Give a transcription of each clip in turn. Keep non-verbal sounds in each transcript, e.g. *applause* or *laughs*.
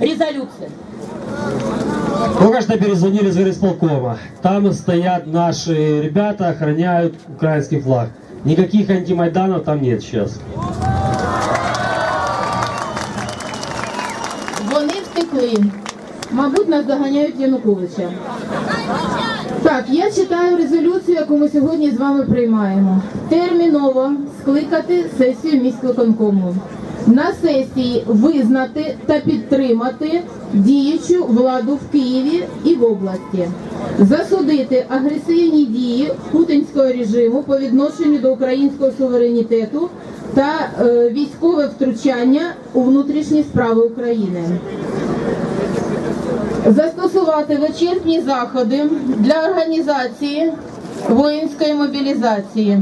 резолюции. Только что перезвонили из горисполкома. Там стоят наши ребята, охраняют украинский флаг. Никаких антимайданов там нет сейчас. Вони втекли. Мабуть, нас доганяють Януковича. Так, я читаю резолюцію, яку ми сьогодні з вами приймаємо. Терміново скликати сесію міськвиконкому. На сесії визнати та підтримати діючу владу в Києві і в області, засудити агресивні дії путінського режиму по відношенню до українського суверенітету та е, військове втручання у внутрішні справи України. Застосувати вичерпні заходи для організації воїнської мобілізації,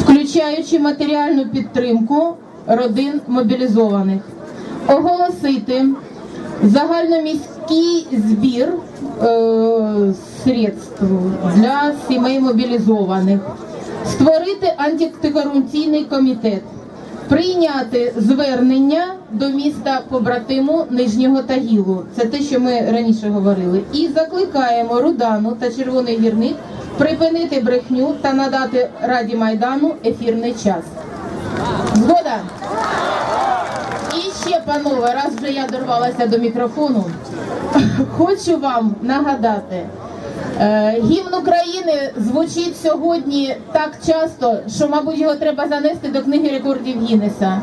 включаючи матеріальну підтримку родин мобілізованих, оголосити загальноміський збір е, средств для сімей мобілізованих, створити антикорупційний комітет прийняти звернення до міста побратиму Нижнього Тагілу. Це те, що ми раніше говорили. І закликаємо Рудану та Червоний гірник припинити брехню та надати Раді Майдану ефірний час. Згода? І ще, панове, раз вже я дорвалася до мікрофону, *laughs* хочу вам нагадати. Е, Гімн України звучить сьогодні так часто, що, мабуть, його треба занести до книги рекордів Гіннеса.